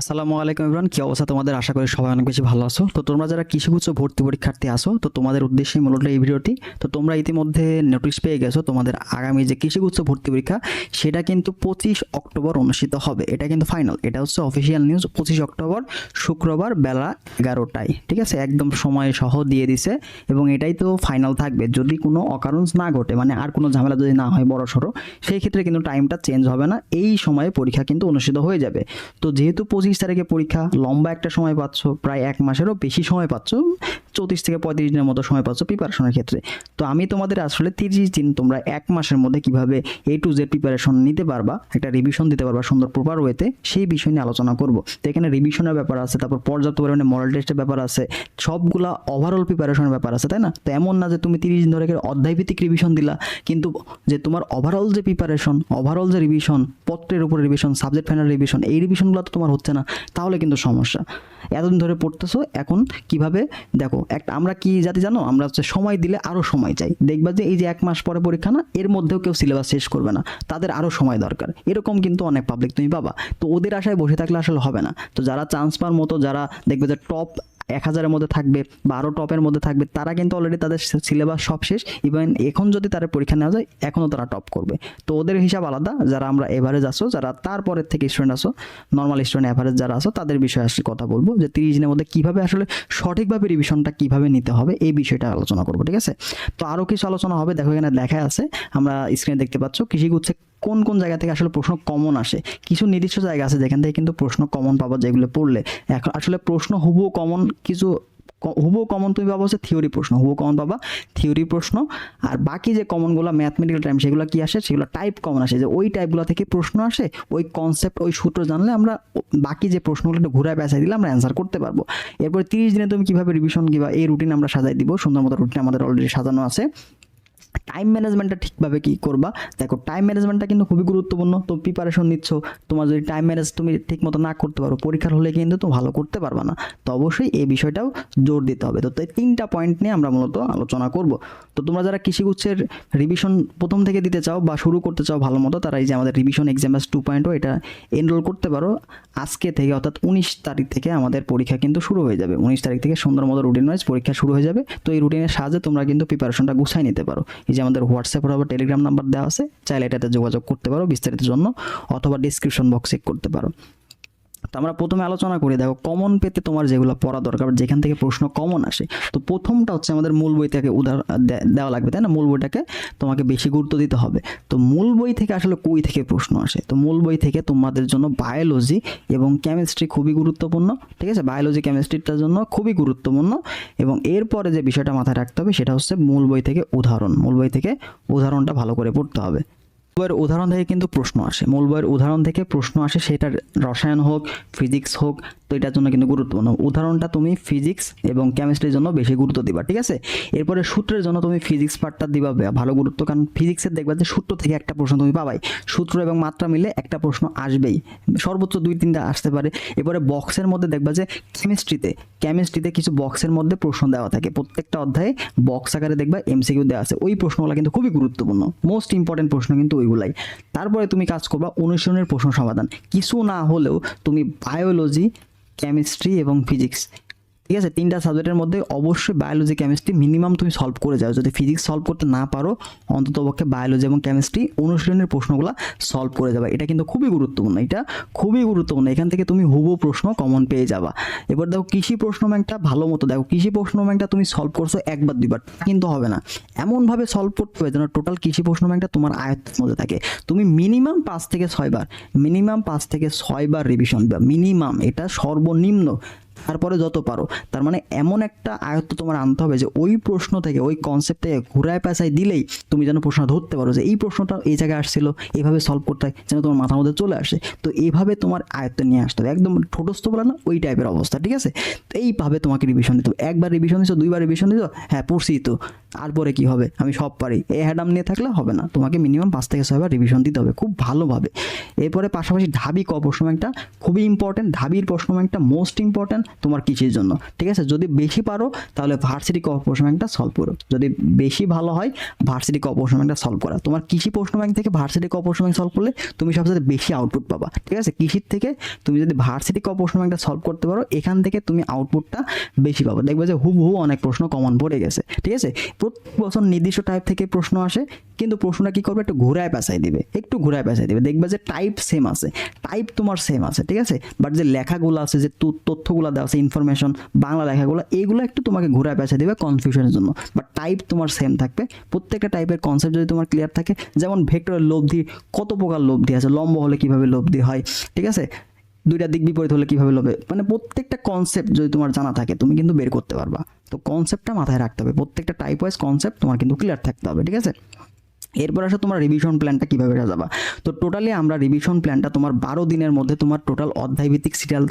আসসালামু আলাইকুম ইমরান, কি অবস্থা তোমাদের? আশা করি সবাই অনেক বেশি ভালো আছো। তো তোমরা যারা কৃষিগুচ্ছ ভর্তি পরীক্ষার্থী আসো তো তোমাদের উদ্দেশ্যে মূলত এই ভিডিওটি। তো তোমরা ইতিমধ্যে নোটিশ পেয়ে গেছো তোমাদের আগামী যে কৃষিগুচ্ছ ভর্তি পরীক্ষা, সেটা কিন্তু পঁচিশ অক্টোবর অনুষ্ঠিত হবে। এটা কিন্তু ফাইনাল এটা হচ্ছে অফিসিয়াল নিউজ পঁচিশ অক্টোবর শুক্রবার বেলা এগারোটায়। ঠিক আছে? একদম সময় সহ দিয়ে দিছে এবং এটাই তো ফাইনাল থাকবে। যদি কোনো অকারণ না ঘটে মানে আর কোনো ঝামেলা যদি না হয় বড় সড়ো, সেই ক্ষেত্রে কিন্তু টাইমটা চেঞ্জ হবে না। এই সময়ে পরীক্ষা কিন্তু অনুষ্ঠিত হয়ে যাবে। তো যেহেতু পঁচিশ তারিখে পরীক্ষা, লম্বা একটা সময় পাচ্ছ, প্রায় এক মাসেরও বেশি সময় পাচ্ছ, চৌত্রিশ থেকে পঁয়ত্রিশ দিনের মতো সময় পাচ্ছ প্রিপারেশনের ক্ষেত্রে। তো আমি তোমাদের আসলে তিরিশ দিন তোমরা এক মাসের মধ্যে কীভাবে এ টু জেড প্রিপারেশন নিতে পারবা, একটা রিভিশন দিতে পারবা সুন্দর প্রপার ওয়েতে সেই বিষয় নিয়ে আলোচনা করব। তো এখানে রিভিশনের ব্যাপার আছে, তারপর পর্যাপ্ত পরিমাণে মডেল টেস্টের ব্যাপার আছে, সবগুলা ওভারঅল প্রিপারেশনের ব্যাপার আছে, তাই না? তো এমন না যে তুমি তিরিশ দিন ধরে অধ্যায়ভিত্তিক রিভিশন দিলা, কিন্তু যে তোমার ওভারঅল যে প্রিপারেশন ওভারঅল যে রিভিশন পত্রের উপর রিভিশন সাবজেক্ট ফাইনাল রিভিশন এই রিভিশনগুলো তো তোমার হচ্ছে না, তাহলে কিন্তু সমস্যা। এতদিন ধরে পড়তেছো, এখন কীভাবে? দেখো, একটা, আমরা কি জাতি জানো? আমরা হচ্ছে সময় দিলে আরও সময় চাই। দেখবা যে এই যে এক মাস পরে পরীক্ষা না, এর মধ্যেও কেউ সিলেবাস শেষ করবে না। তাদের আরও সময় দরকার। এরকম কিন্তু অনেক পাবলিক তুমি পাবা। তো ওদের আশায় বসে থাকলে আসলে হবে না। তো যারা চান্স পাওয়ার মতো, যারা দেখবে যে টপ এক হাজারের মধ্যে থাকবে বা আরও টপের মধ্যে থাকবে, তারা কিন্তু অলরেডি তাদের সিলেবাস সব শেষ। ইভেন এখন যদি তারা পরীক্ষা নেওয়া যায়, এখনও তারা টপ করবে। তো ওদের হিসাব আলাদা, যারা আমরা এভারেজ আসো যারা তারপরের থেকে স্টুডেন্ট আসো নর্মাল স্টুডেন্ট অ্যাভারেজ যারা আসো তাদের বিষয়ে আসলে কথা বলব যে তিরিশ দিনের মধ্যে কীভাবে আসলে সঠিকভাবে রিভিশনটা কীভাবে নিতে হবে, এই বিষয়টা আলোচনা করব, ঠিক আছে? তো আরও কিছু আলোচনা হবে, দেখো এখানে দেখা আছে, আমরা স্ক্রিনে দেখতে পাচ্ছ কৃষিগুচ্ছে কোন কোন জায়গা থেকে আসলে প্রশ্ন কমন আসে? কিছু নির্দিষ্ট জায়গা আছে যেখান থেকে কিন্তু প্রশ্ন কমন পাবা যেগুলো পড়লে। এখন আসলে প্রশ্ন হুবু কমন কিছু হুবহু কমন তুমি পাবো হচ্ছে থিওরি প্রশ্ন। হুবহু কমন পাবা থিওরি প্রশ্ন। আর বাকি যে কমনগুলো ম্যাথমেটিক্যাল টাইম সেগুলো কি আসে? সেগুলো টাইপ কমন আসে। যে ওই টাইপগুলো থেকে প্রশ্ন আসে, ওই কনসেপ্ট ওই সূত্র জানলে আমরা বাকি যে প্রশ্নগুলো একটু ঘুরায় পেঁচাই দিলে আমরা অ্যান্সার করতে পারব। এরপর তিরিশ দিনে তুমি কীভাবে রিভিশন কিংবা এই রুটিন আমরা সাজাই দিব? সুন্দর মতো রুটিন আমাদের অলরেডি সাজানো আছে। টাইম ম্যানেজমেন্টটা ঠিকভাবে কি করবা? দেখো টাইম ম্যানেজমেন্টটা কিন্তু খুবই গুরুত্বপূর্ণ। তো প্রিপারেশন নিচ্ছ, তোমার যদি টাইম ম্যানেজ তুমি ঠিক মতো না করতে পারো, পরীক্ষার হলে কিন্তু তুমি ভালো করতে পারবা না। তো অবশ্যই এই বিষয়টাও জোর দিতে হবে। তো এই তিনটা পয়েন্ট নিয়ে আমরা মূলত আলোচনা করব। তো তোমরা যারা কৃষিগুচ্ছের রিভিশন প্রথম থেকে দিতে চাও বা শুরু করতে চাও ভালো মতো, তারা এই যে আমাদের revision exam batch two point এটা এনরোল করতে পারো। আজকে থেকে অর্থাৎ উনিশ তারিখ থেকে আমাদের পরীক্ষা কিন্তু শুরু হয়ে যাবে। উনিশ তারিখ থেকে সুন্দর মতো রুটিন ওয়াইজ পরীক্ষা শুরু হয়ে যাবে। তো এই রুটিনের সাহায্যে তোমরা কিন্তু প্রিপারেশনটা গুছাই নিতে পারো। এই যে আমাদের হোয়াটসঅ্যাপ অথবা টেলিগ্রাম নাম্বার দেওয়া আছে, চাইলে এটাতে যোগাযোগ করতে পারো বিস্তারিত জন্য, অথবা ডিসক্রিপশন বক্স চেক করতে পারো। তো আমরা প্রথমে আলোচনা করি, দেখো কমন পেতে তোমার যেগুলো পড়া দরকার যেখান থেকে প্রশ্ন কমন আসে, তো প্রথমটা হচ্ছে আমাদের মূল বই থেকে উদাহরণ দেওয়া লাগবে, তাই না? মূল বইটাকে তোমাকে বেশি গুরুত্ব দিতে হবে। তো মূল বই থেকে আসলে কই থেকে প্রশ্ন আসে? তো মূল বই থেকে তোমাদের জন্য বায়োলজি এবং কেমিস্ট্রি খুবই গুরুত্বপূর্ণ, ঠিক আছে? বায়োলজি কেমিস্ট্রিটার জন্য খুবই গুরুত্বপূর্ণ, এবং এরপরে যে বিষয়টা মাথায় রাখতে হবে, সেটা হচ্ছে মূল বই থেকে উদাহরণ। মূল বই থেকে উদাহরণটা ভালো করে পড়তে হবে। বইয়ের উদাহরণ থেকে কিন্তু প্রশ্ন আসে। মূল বইয়ের উদাহরণ থেকে প্রশ্ন আসে, সেটার রসায়ন হোক, ফিজিক্স হোক তো এটার জন্য কিন্তু গুরুত্বপূর্ণ উদাহরণটা তুমি ফিজিক্স এবং কেমিস্ট্রির জন্য বেশি গুরুত্ব দিবা, ঠিক আছে? এরপরে সূত্রের জন্য তুমি ফিজিক্স পার্টটা দিবা ভালো গুরুত্ব, কারণ ফিজিক্সের দেখবা যে সূত্র থেকে একটা প্রশ্ন তুমি পাবাই। সূত্র এবং মাত্রা মিলে একটা প্রশ্ন আসবেই। সর্বোচ্চ দুই তিনটা আসতে পারে। এরপরে বক্সের মধ্যে দেখবা যে কেমিস্ট্রিতে কেমিস্ট্রিতে কিছু বক্সের মধ্যে প্রশ্ন দেওয়া থাকে। প্রত্যেকটা অধ্যায়ে বক্স আকারে দেখবা এমসিকিউ দেওয়া আছে। ওই প্রশ্নগুলো কিন্তু খুবই গুরুত্বপূর্ণ। মোস্ট ইম্পর্টেন্ট প্রশ্ন কিন্তু ওইগুলাই। তারপরে তুমি কাজ করবা অনুশীলনের প্রশ্ন সমাধান। কিছু না হলেও তুমি বায়োলজি কেমিস্ট্রি এবং ফিজিক্স ঠিক আছে, তিনটা সাবজেক্টের মধ্যে অবশ্যই বায়োলজি কেমিস্ট্রি মিনিমাম তুমি সলভ করে যাও। যদি ফিজিক্স সলভ করতে না পারো, অন্তত পক্ষে বায়োলজি এবং কেমিস্ট্রি অনুশীলনের প্রশ্নগুলো সলভ করে যাবে। এটা কিন্তু খুবই গুরুত্বপূর্ণ, এটা খুবই গুরুত্বপূর্ণ। এখান থেকে তুমি হুবো প্রশ্ন কমন পেয়ে যাবা। এবার দেখো, কৃষি প্রশ্ন ব্যাংকটা ভালো মতো দেখো। কৃষি প্রশ্ন ব্যাংকটা তুমি সলভ করছ একবার, দুইবার, কিন্তু হবে না। এমনভাবে সলভ করতে হবে যেন টোটাল কৃষি প্রশ্ন ব্যাংকটা তোমার আয়ত্তের মধ্যে থাকে। তুমি মিনিমাম পাঁচ থেকে ছয়বার মিনিমাম পাঁচ থেকে ছয়বার রিভিশন দিবা। মিনিমাম এটা সর্বনিম্ন। তারপরে যত পারো। তার মানে এমন একটা আয়ত্ত তোমার আনতে হবে যে ওই প্রশ্ন থেকে, ওই কনসেপ্ট থেকে ঘুরায় পেঁচায় দিলেই তুমি যেন প্রশ্ন ধরতে পারো যে এই প্রশ্নটা এই জায়গায় আসছিল এইভাবে সলভ করতে হয় যেন তোমার মাথার মধ্যে চলে আসে। তো এইভাবে তোমার আয়ত্ত নিয়ে আসতে হবে। একদম ঠোঁটস্থ বলে না, ওই টাইপের অবস্থা, ঠিক আছে? তো এইভাবে তোমাকে রিভিশন দিতে হবে। একবার রিভিশন দিছো, দুইবার রিভিশন দিছো হ্যাঁ পড়ছি তো। তারপরে পরে কি হবে? আমি সব পারি। এই হ্যাডাম নিয়ে থাকলে হবে না। তোমাকে মিনিমাম পাঁচ থেকে ছয়বার রিভিশন দিতে হবে খুব ভালোভাবে। এরপরে পাশাপাশি ঢাবি ক প্রশ্ন ব্যাংকটা খুবই ইম্পর্টেন্ট ঢাবির প্রশ্ন ব্যাংকটা মোস্ট ইম্পর্টেন্ট তোমার কিসের জন্য। ঠিক আছে? যদি বেশি পারো, তাহলে ভার্সিটি ক প্রশ্ন ব্যাংকটা সলভ করো। যদি বেশি ভালো হয় ভার্সিটি ক প্রশ্ন ব্যাংকটা সলভ করা। তোমার কৃষি প্রশ্ন ব্যাংক থেকে ভার্সিটি ক প্রশ্ন ব্যাংক সলভ করলে তুমি সবচেয়ে বেশি আউটপুট পাবা। ঠিক আছে? কৃষির থেকে তুমি যদি ভার্সিটি ক প্রশ্ন ব্যাংকটা সলভ করতে পারো, এখান থেকে তুমি আউটপুটটা বেশি পাবো। দেখবে যে হুবহু অনেক প্রশ্ন কমন পড়ে গেছে। ঠিক আছে? প্রত্যেক বছর নির্দিষ্ট টাইপ থেকে প্রশ্ন আসে, কিন্তু প্রশ্নটা কি করবে? একটু ঘুরায় পেঁচাই দিবে। একটু ঘুরায় পেঁচাই দিবে। দেখবে যে টাইপ সেম আছে। টাইপ তোমার সেম আছে। ঠিক আছে? বাট যে লেখাগুলো আছে, যে তথ্যগুলো দেওয়া আছে ইনফরমেশন বাংলা লেখাগুলো এইগুলো একটু তোমাকে ঘুরায় পেঁচাই দেবে কনফিউশনের জন্য। বাট টাইপ তোমার সেম থাকবে। প্রত্যেকটা টাইপের কনসেপ্ট যদি তোমার ক্লিয়ার থাকে, যেমন ভেক্টরের লব্ধি, কত প্রকার লব্ধি আছে, লম্ব হলে কীভাবে লব্ধি হয়, ঠিক আছে? দুইটা দিক বিপরীত হলে কীভাবে লবে মানে প্রত্যেকটা কনসেপ্ট যদি তোমার জানা থাকে, তুমি কিন্তু বের করতে পারবা। তো কনসেপ্টটা মাথায় রাখতে হবে। প্রত্যেকটা টাইপ ওয়াইজ কনসেপ্ট তোমার কিন্তু ক্লিয়ার থাকতে হবে, ঠিক আছে? এরপর আসে তোমার রিভিশন প্ল্যানটা কীভাবে সাজাবা। তো টোটালি আমরা রিভিশন প্ল্যানটা তোমার বারো দিনের মধ্যে তোমার টোটাল অধ্যায়ভিত্তিক সিরিয়াল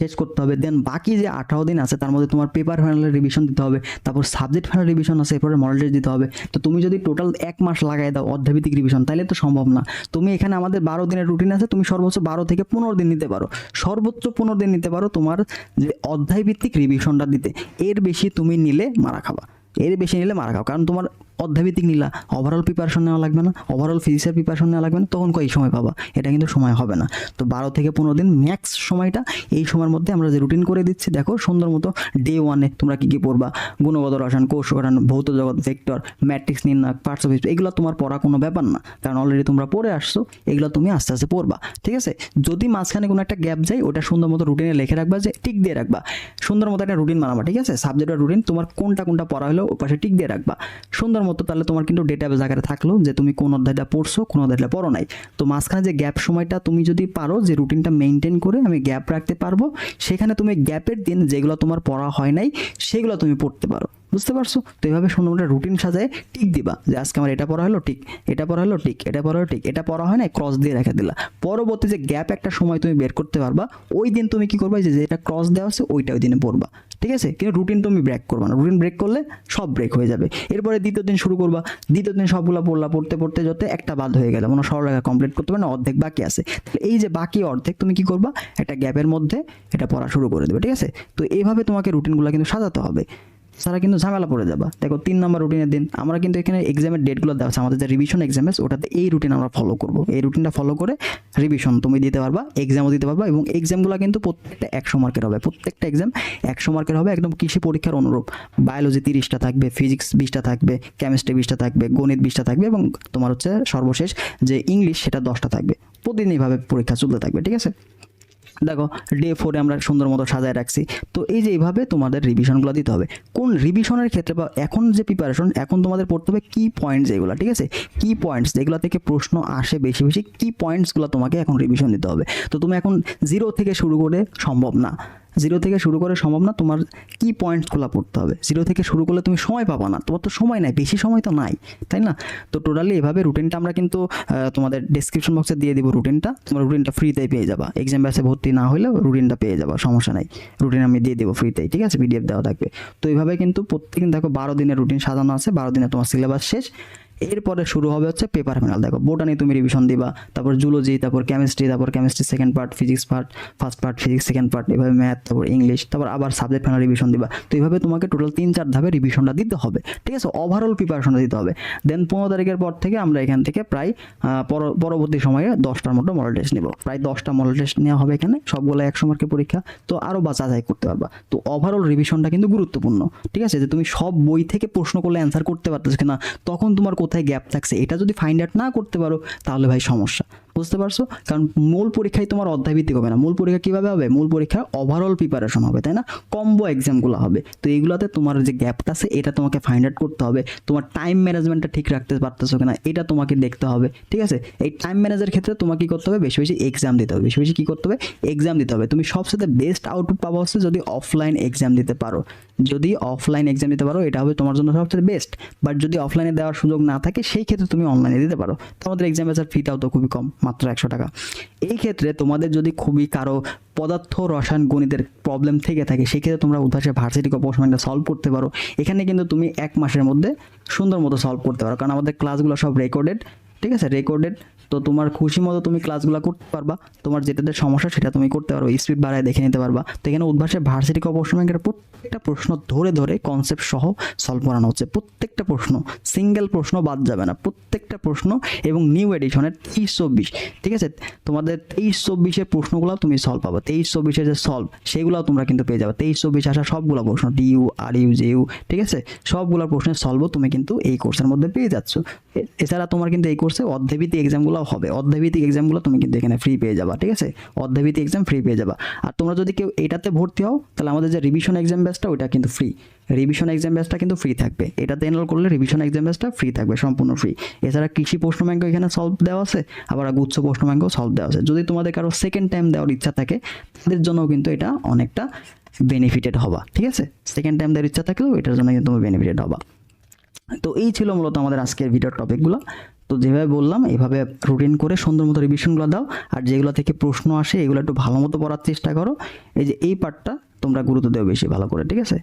শেষ করতে হবে। দেন বাকি যে আঠারো দিন আছে, তার মধ্যে তোমার পেপার ফাইনালের রিভিশন দিতে হবে, তারপর সাবজেক্ট ফাইনাল রিভিশন আছে, এরপরে মডেল টেস্ট দিতে হবে। তো তুমি যদি টোটাল এক মাস লাগাই দাও অধ্যায়ভিত্তিক রিভিশন তাহলে তো সম্ভব না। তুমি এখানে আমাদের বারো দিনের রুটিন আছে, তুমি সর্বোচ্চ বারো থেকে পনেরো দিন নিতে পারো। সর্বোচ্চ পনেরো দিন নিতে পারো তোমার যে অধ্যায়ভিত্তিক রিভিশনটা দিতে। এর বেশি তুমি নিলে মারা খাবা। এর বেশি নিলে মারা খাও কারণ তোমার অধ্যায়ভিত্তিক নিলা ওভারঅল প্রিপারেশন নেওয়া লাগবে না ওভারঅল ফিজিক্সের প্রিপারেশন নেওয়া লাগবে না, তখন কই সময় পাবা? এটা কিন্তু সময় হবে না। তো বারো থেকে পনেরো দিন ম্যাক্স সময়টা, এই সময়ের মধ্যে আমরা যে রুটিন করে দিচ্ছি, দেখো সুন্দর মতো ডে ওয়ানে তোমরা কী কী পড়বা? গুণগত রসায়ন, কোষ গঠন, ভৌত জগৎ ভেক্টর ম্যাট্রিক্স নির্ণয় পার্টস অফ এগুলো তোমার পড়া কোনো ব্যাপার না। কারণ অলরেডি তোমরা পড়ে আসছো, এগুলো তুমি আস্তে আস্তে পড়বা। ঠিক আছে? যদি মাঝখানে কোনো একটা গ্যাপ যায়, ওটা সুন্দর মতো রুটিনে লিখে রাখবা যে টিক দিয়ে রাখবা। সুন্দর মতো একটা রুটিন বানাবা, ঠিক আছে? সাবজেক্টের রুটিন তোমার কোনটা কোনটা পড়া হলো ওর পাশে টিক দিয়ে রাখবা। সুন্দর মতো তাহলে তোমার কিন্তু ডেটাবেজ আকারে থাকল যে তুমি কোন অধ্যায়টা পড়ছো, কোন অধ্যায়টা পড়ো নাই। তো মাঝখানে যে গ্যাপ সময়টা তুমি যদি পারো, যে রুটিনটা মেনটেন করে আমি গ্যাপ রাখতে পারব, সেখানে তুমি গ্যাপের দিন যেগুলো তোমার পড়া হয় নাই, সেগুলো তুমি পড়তে পারো। বুঝতে পারছ? তো এইভাবে একটা রুটিন সাজায় টিক দিবা। যে আজকে আমার এটা পড়া হলো ঠিক এটা পড়া হলো ঠিক এটা পড়া হলো ঠিক এটা পড়া হয় না ক্রস দিয়ে রেখে দিলা। পরবর্তী যে গ্যাপ একটা সময় তুমি বের করতে পারবা, ওই দিন তুমি কি করবা? যে যেটা ক্রস দেওয়া আছে, ওইটা ওই দিনে পড়বা। ঠিক আছে? কিন্তু রুটিন তুমি ব্রেক করবা না। রুটিন ব্রেক করলে সব ব্রেক হয়ে যাবে। এরপরে দ্বিতীয় দিন শুরু করবা। দ্বিতীয় দিন সবগুলো পড়লা, পড়তে পড়তে, যতে একটা বাদ হয়ে গেল। মনে সরলরেখা কমপ্লিট করতে পারে না, অর্ধেক বাকি আছে। তাহলে এই যে বাকি অর্ধেক তুমি কি করবা? একটা গ্যাপের মধ্যে এটা পড়া শুরু করে দেবে। ঠিক আছে? তো এইভাবে তোমাকে রুটিনগুলো কিন্তু সাজাতে হবে। সারা কিন্তু ঝামেলা পড়ে যাবা। দেখো, তিন নম্বর রুটিনের দিন, আমরা কিন্তু এখানে এক্সামের ডেটগুলো দেওয়া আছে। আমাদের যে রিভিশন এক্সাম আছে, ওটাতে এই রুটিন আমরা ফলো করব। এই রুটিনটা ফলো করে রিভিশন তুমি দিতে পারবা এক্সামও দিতে পারবা এবং এক্সামগুলো কিন্তু প্রত্যেকটা একশো মার্কের হবে। প্রত্যেকটা এক্সাম একশো মার্কের হবে একদম কৃষি পরীক্ষার অনুরূপ। বায়োলজি তিরিশটা থাকবে ফিজিক্স বিশটা থাকবে কেমিস্ট্রি বিশটা থাকবে, গণিত বিশটা থাকবে এবং তোমার হচ্ছে সর্বশেষ যে ইংলিশ সেটা দশটা থাকবে। প্রতিদিন এইভাবে পরীক্ষা চলতে থাকবে, ঠিক আছে? দেখো ডে ফোরে আমরা সুন্দর মতো সাজায় রাখছি। তো এই যে এইভাবে তোমাদের রিভিশনগুলো দিতে হবে। কোন রিভিশনের ক্ষেত্রে বা এখন যে প্রিপারেশন এখন তোমাদের পড়তে হবে কী পয়েন্টস এগুলো, ঠিক আছে? কী পয়েন্টস যেগুলো থেকে প্রশ্ন আসে বেশি বেশি কী পয়েন্টসগুলো তোমাকে এখন রিভিশন দিতে হবে। তো তুমি এখন জিরো থেকে শুরু করে সম্ভব না। জিরো থেকে শুরু করে সম্ভব না তোমার কি পয়েন্টসগুলো পড়তে হবে। জিরো থেকে শুরু করলে তুমি সময় পাবা না, তোমার তো সময় নাই, বেশি সময় তো নাই, তাই না? তো টোটালি এভাবে রুটিনটা আমরা কিন্তু তোমাদের ডিসক্রিপশন বক্সে দিয়ে দিব রুটিনটা তোমার রুটিনটা ফ্রিতেই পেয়ে যাবা। এক্সাম ব্যাসে ভর্তি না হলেও রুটিনটা পেয়ে যাবা, সমস্যা নাই। রুটিন আমি দিয়ে দেবো ফ্রিতেই ঠিক আছে? পিডিএফ দেওয়া থাকবে। তো এইভাবে কিন্তু প্রত্যেকদিন দেখো বারো দিনের রুটিন সাজানো আছে, বারো দিনে তোমার সিলেবাস শেষ। এরপরে শুরু হবে হচ্ছে পেপার ফাইনাল দেখো বোটানি তুমি রিভিশন দিবা, তারপর জুলজি তারপর কেমিস্ট্রি তারপর chemistry second part physics part first part physics second part এভাবে ম্যাথ তারপর ইংলিশ তারপর আবার সাবজেক্ট ফাইনাল রিভিশন দিবা। তো এইভাবে তোমাকে টোটাল তিন চার ধাপে রিভিশনটা দিতে হবে, ঠিক আছে? ওভারঅল প্রিপারেশনটা দিতে হবে। দেন পনেরো তারিখের পর থেকে আমরা এখান থেকে প্রায় পর- পরবর্তী সময়ে দশটার মতো মডেল টেস্ট নেব। প্রায় দশটা মডেল টেস্ট নেওয়া হবে এখানে, সবগুলো একশো মার্কের পরীক্ষা। তো আরও বা যাচাই করতে পারবা। তো ওভারঅল রিভিশনটা কিন্তু গুরুত্বপূর্ণ, ঠিক আছে? যে তুমি সব বই থেকে প্রশ্ন করলে অ্যান্সার করতে পারতেছো কিনা, তখন তোমার কোথায় গ্যাপ থাকছে এটা যদি ফাইন্ড আউট না করতে পারো তাহলে ভাই সমস্যা। বুঝতে পারছ? কারণ মূল পরীক্ষায় তোমার অধ্যায়ভিত্তিক হবে না। মূল পরীক্ষা কীভাবে হবে? মূল পরীক্ষা ওভারঅল প্রিপারেশন হবে, তাই না? কম্বো এক্সামগুলো হবে। তো এইগুলোতে তোমার যে গ্যাপটা আছে, এটা তোমাকে ফাইন্ড আউট করতে হবে। তোমার টাইম ম্যানেজমেন্টটা ঠিক রাখতে পারতেছো কিনা, এটা তোমাকে দেখতে হবে, ঠিক আছে? এই টাইম ম্যানেজের ক্ষেত্রে তোমাকে কি করতে হবে? বেশি বেশি এক্সাম দিতে হবে। বেশি বেশি কি করতে হবে? এক্সাম দিতে হবে। তুমি সবচেয়ে বেস্ট আউটপুট পাবো হচ্ছে যদি অফলাইন এক্সাম দিতে পারো। যদি অফলাইন এক্সাম দিতে পারো, এটা হবে তোমার জন্য সবচেয়ে বেস্ট বাট যদি অফলাইনে দেওয়ার সুযোগ না থাকে, সেই ক্ষেত্রে তুমি অনলাইনে দিতে পারো। তোমাদের এক্সাম বেচার ফিটাও তো খুবই কম। মাত্র একশো টাকা। এই ক্ষেত্রে তোমাদের যদি খুবই কারও পদার্থ রসায়ন গণিতের প্রবলেম থেকে থাকে, সেক্ষেত্রে তোমরা উদ্ভাসে ভার্সিটি প্রশ্নটা সলভ করতে পারো। এখানে কিন্তু তুমি এক মাসের মধ্যে সুন্দর মতো সলভ করতে পারো, কারণ আমাদের ক্লাসগুলো সব রেকর্ডেড ঠিক আছে? রেকর্ডেড তো তোমার খুশি মতো তুমি ক্লাসগুলো করতে পারবা। তোমার যেটাতে সমস্যা সেটা তুমি করতে পারো স্পিড বাড়ায় দেখে নিতে পারবা। তো এখানে উদ্ভাসের ভার্সিটি প্রশ্ন ব্যাংকের প্রত্যেকটা প্রশ্ন ধরে ধরে কনসেপ্ট সহ সলভ করানো হচ্ছে। প্রত্যেকটা প্রশ্ন সিঙ্গেল প্রশ্ন বাদ যাবে না। প্রত্যেকটা প্রশ্ন এবং নিউ এডিশনের তেইশ চব্বিশ। ঠিক আছে? তোমাদের তেইশ চব্বিশের প্রশ্নগুলো তুমি সলভ পাবে। তেইশ চব্বিশের যে সলভ সেগুলোও তোমরা কিন্তু পেয়ে যাবে। তেইশ চব্বিশ আসা সবগুলো প্রশ্ন ডিইউ আর ইউ জে ইউ ঠিক আছে? সবগুলো প্রশ্নের সলভও তুমি কিন্তু এই কোর্সের মধ্যে পেয়ে যাচ্ছ। এছাড়া তোমার কিন্তু এই কোর্সে অধ্যায়ভিত্তিক এক্সামগুলো হবে। অধ্যায়ভিত্তিক এক্সামগুলো তুমি কিন্তু এখানে ফ্রি পেয়ে যাবা, ঠিক আছে? অধ্যায়ভিত্তিক এক্সাম ফ্রি পেয়ে যাবা। আর তোমরা যদি কেউ এটাতে ভর্তি হও, তাহলে আমাদের যে রিভিশন এক্সাম ব্যাচটা ওইটা কিন্তু ফ্রি রিভিশন এক্সাম ব্যাচটা কিন্তু ফ্রি থাকবে। এটাতে এনরোল করলে রিভিশন এক্সাম ব্যাচটা ফ্রি থাকবে, সম্পূর্ণ ফ্রি এছাড়া কৃষি প্রশ্ন ব্যাংক এখানে সলভ দেওয়া আছে, আবার গুচ্ছ প্রশ্ন ব্যাংকও সলভ দেওয়া আছে। যদি তোমাদের কারও সেকেন্ড টাইম দেওয়ার ইচ্ছা থাকে, তাদের জন্য কিন্তু এটা অনেকটা বেনিফিটেড হবা, ঠিক আছে? সেকেন্ড টাইম দেওয়ার ইচ্ছা থাকলেও এটার জন্য কিন্তু বেনিফিটেড হবা। তো এই ছিল মূলত আমাদের আজকের ভিডিওর টপিকগুলো তো যেভাবে বললাম, এভাবে রুটিন করে সুন্দর মতো রিভিশনগুলো দাও। আর যেগুলো থেকে প্রশ্ন আসে, এগুলো একটু ভালো মতো পড়ার চেষ্টা করো। এই যে এই পার্টটা তোমরা গুরুত্ব দেবে বেশি ভালো করে, ঠিক আছে?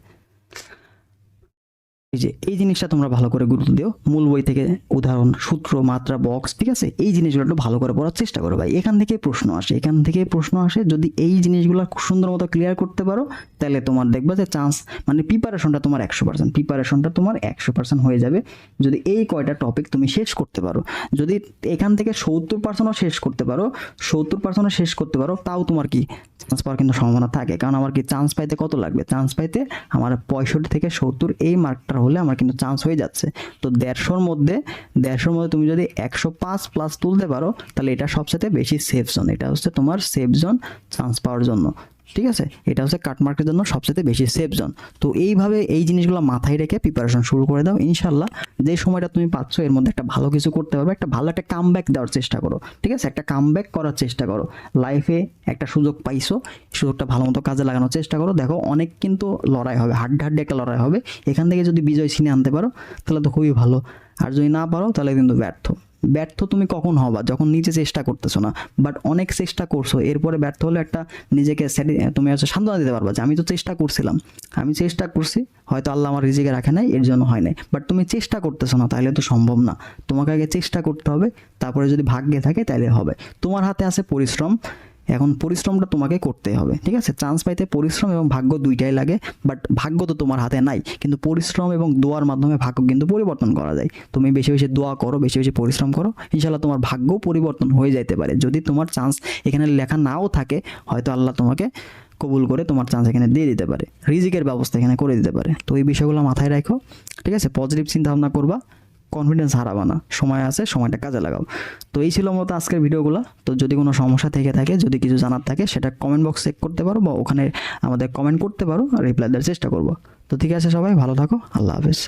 এই যে, এই জিনিসটা তোমরা ভালো করে গুরুত্ব দিও। মূল বই থেকে উদাহরণ, সূত্র, মাত্রা বক্স ঠিক আছে? এই জিনিসগুলো একটু ভালো করে পড়ার চেষ্টা করো ভাই। এখান থেকে প্রশ্ন আসে, এখান থেকে প্রশ্ন আসে। যদি এই জিনিসগুলো খুব সুন্দর মতো ক্লিয়ার করতে পারো, তাহলে তোমার দেখবে যে চান্স মানে প্রিপারেশনটা তোমার একশো পার্সেন্ট প্রিপারেশনটা তোমার একশো পার্সেন্ট হয়ে যাবে। যদি এই কয়টা টপিক তুমি শেষ করতে পারো, যদি এখান থেকে সত্তর পার্সেন্টও শেষ করতে পারো, সত্তর পার্সেন্টও শেষ করতে পারো, তাও তোমার কি চান্স পাওয়ার কিন্তু সম্ভাবনা থাকে। কারণ আমার কি চান্স পাইতে কত লাগবে? চান্স পাইতে আমার পঁয়ষট্টি থেকে সত্তর এই মার্কটা হলে আমার কিন্তু চান্স হয়ে যাচ্ছে। তো দেড়শোর মধ্যে দেড়শোর মধ্যে তুমি যদি একশো পাঁচ প্লাস তুলতে পারো, তাহলে এটা সবচেয়ে বেশি সেফ জোন এটা হচ্ছে তোমার সেফ জোন চান্স পাওয়ার জন্য। ঠিক আছে? এটা হচ্ছে কাটমার্কের জন্য সবচেয়ে বেশি সেফ জোন তো এইভাবে এই জিনিসগুলো মাথায় রেখে প্রিপারেশন শুরু করে দাও ইনশাল্লাহ যে সময়টা তুমি পাচ্ছ, এর মধ্যে একটা ভালো কিছু করতে পারবে, একটা ভালো একটা কাম দেওয়ার চেষ্টা করো, ঠিক আছে? একটা কাম করার চেষ্টা করো। লাইফে একটা সুযোগ পাইছো সুযোগটা ভালো মতো কাজে লাগানোর চেষ্টা করো। দেখো, অনেক কিন্তু লড়াই হবে হাড্ডে হাড্ডে একটা লড়াই হবে। এখান থেকে যদি বিজয় ছিনে আনতে পারো, তাহলে তো খুবই ভালো। আর যদি না পারো, তাহলে কিন্তু ব্যর্থ। ব্যর্থ তুমি কখন হবা যখন নিজে চেষ্টা করতেছো না? বাট অনেক চেষ্টা করছ, এরপরে ব্যর্থ হলে একটা নিজেকে তুমি হচ্ছে সান্ত্বনা দিতে পারবা যে আমি তো চেষ্টা করছিলাম। আমি চেষ্টা করছি, হয়তো আল্লাহ আমার রিজিকে রাখে নাই, এর জন্য হয় নাই। বাট তুমি চেষ্টা করতেছো না, তাহলে তো সম্ভব না। তোমাকে আগে চেষ্টা করতে হবে, তারপরে যদি ভাগ্যে থাকে তাহলে হবে। তোমার হাতে আছে পরিশ্রম এখন পরিশ্রমটা তোমাকে করতে হবে, ঠিক আছে? চান্স পাইতে পরিশ্রম এবং ভাগ্য দুইটাই লাগে বাট ভাগ্য তো তোমার হাতে নাই। কিন্তু পরিশ্রম এবং দোয়ার মাধ্যমে ভাগ্য কিন্তু পরিবর্তন করা যায়। তুমি বেশি বেশি দোয়া করো, বেশি বেশি পরিশ্রম করো ইনশাল্লাহ তোমার ভাগ্য পরিবর্তন হয়ে যাইতে পারে। যদি তোমার চান্স এখানে লেখা নাও থাকে, হয়তো আল্লাহ তোমাকে কবুল করে তোমার চান্স এখানে দিয়ে দিতে পারে। রিজিকের ব্যবস্থা এখানে করে দিতে পারে। তো এই বিষয়গুলো মাথায় রাখো, ঠিক আছে? পজিটিভ চিন্তা ভাবনা করবা কনফিডেন্স হারাবা না। সময় আছে, সময়টা কাজে লাগাও। তো এই ছিল মতো আজকের ভিডিওগুলো। তো যদি কোনো সমস্যা থেকে থাকে, যদি কিছু জানার থাকে, সেটা কমেন্ট বক্স চেক করতে পারো বা ওখানে আমাদের কমেন্ট করতে পারো রিপ্লাই দেওয়ার চেষ্টা করব। তো ঠিক আছে সবাই, ভালো থাকো, আল্লাহ হাফেজ।